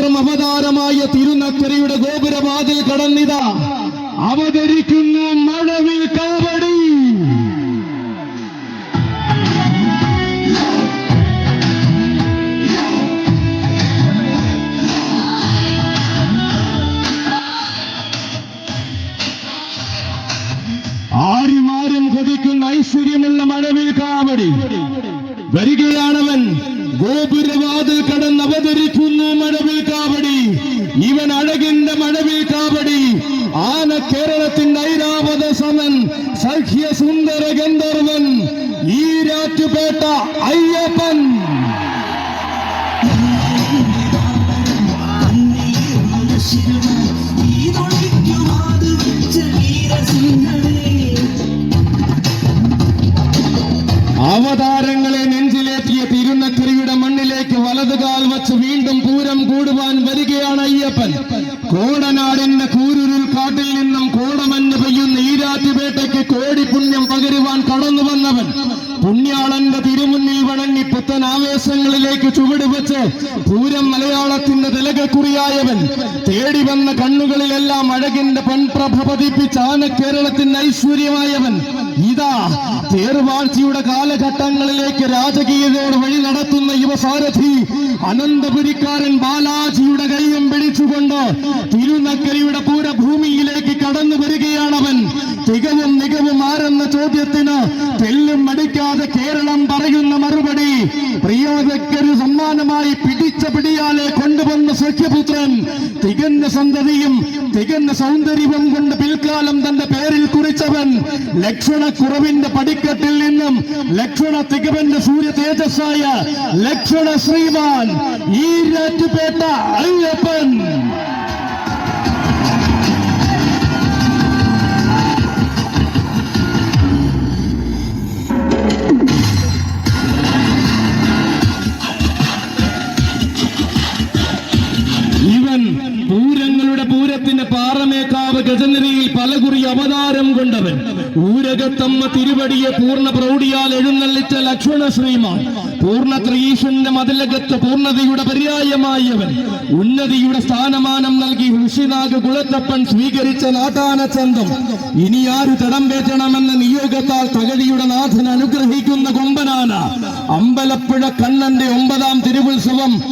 മാത്രം അവതാരമായ തിരുനക്കരയുടെ ഗോപുരവാതിൽ കടന്നിതാ. അവതരിക്കുന്നു മഴവിൽ കാവടി. ആരുമാരും കൊതിക്കുന്ന ഐശ്വര്യമുള്ള മഴവിൽ കാവടി. വരികയാണവൻ. ഗോപുരവാതിൽ കടന്ന് അവതരിക്കുന്നു മഴവിൽ കാവടി. ഇവൻ അഴകിന്റെ മഴവിൽ കാവടി. ആന കേരളത്തിന്റെ ഐരാവത സമൻ സഖ്യ സുന്ദര ഗന്ധർവൻ ഈ രാറ്റുപേട്ട അയ്യപ്പൻ. വലതുകാൽ വച്ച് വീണ്ടും പൂരം കൂടുവാൻ വരികയാണ് അയ്യപ്പൻ. കോടനാടിന്റെ കൂരുരുൾ കാട്ടിൽ നിന്നും കോടമഞ്ഞ് പെയ്യുന്ന ഈരാറ്റുപേട്ടയ്ക്ക് കോടി പുണ്യം പകരുവാൻ കടന്നു വന്നവൻ. പുണ്യാളന്റെ തിരുമുന്നിൽ വണങ്ങി പുത്തൻ ആവേശങ്ങളിലേക്ക് ചുവടുവെച്ച് പൂരം മലയാളത്തിന്റെ തിലകക്കുറിയായവൻ. തേടി വന്ന കണ്ണുകളിലെല്ലാം അഴകിന്റെ പൊൻപ്രഭ പതിപ്പിച്ച് ആന കേരളത്തിന്റെ ഐശ്വര്യമായവൻ. ഇതാ തേർവാഴ്ചയുടെ കാലഘട്ടങ്ങളിലേക്ക് രാജകീയതയോട് വഴി നടത്തുന്ന യുവസാരഥി അനന്തപുരിക്കാരൻ ബാലാജിയുടെ കൈയും പിടിച്ചുകൊണ്ട് തിരുനക്കരയുടെ പൂരഭൂമിയിലേക്ക് കടന്നു വരികയാണവൻ. തികവും മികവും ആരെന്ന ചോദ്യത്തിന് തെല്ലും മടിക്കാതെ കേരളം പറയുന്ന മറുപടി. പ്രിയോദക്കൊരു സമ്മാനമായി പിടിച്ച പിടിയാലെ കൊണ്ടുവന്ന സഖ്യപുത്രൻ തികഞ്ഞ സന്തതിയും തികഞ്ഞ സൗന്ദര്യവും കൊണ്ട് പിൽക്കാലം തന്റെ പേരിൽ കുറിച്ചവൻ ലക്ഷണക്കുറവിന്റെ പടിക്കെട്ടിൽ നിന്നും ലക്ഷണ തികവന്റെ സൂര്യ തേജസ്സായ ലക്ഷണ ശ്രീമാൻ ഈ രാറ്റുപേട്ട അയ്യപ്പൻ. പൂരങ്ങളുടെ പൂരത്തിന്റെ പാറമേക്കാവ് ഗജനിരയിൽ പലകുറി അവതാരം കൊണ്ടവൻ. ഊരകത്തമ്മ തിരുവടിയെ പൂർണ പ്രൗഢിയാൽ എഴുന്നള്ളിച്ച ലക്ഷ്മണ ശ്രീമാൻ. പൂർണ ത്രീശന്റെ മതിലകത്ത് പൂർണതയുടെ പര്യായമായവൻ. ഉന്നതിയുടെ സ്ഥാനമാനം നൽകി ഋഷിനാഗ് കുളത്തപ്പൻ സ്വീകരിച്ച നാട്ടാന ചന്തം. ഇനി ആര് തടം പേറ്റണമെന്ന നിയോഗത്താൽ തകഴിയുടെ നാഥൻ അനുഗ്രഹിക്കുന്ന കൊമ്പനാന. അമ്പലപ്പുഴ കണ്ണന്റെ ഒമ്പതാം തിരുവുത്സവം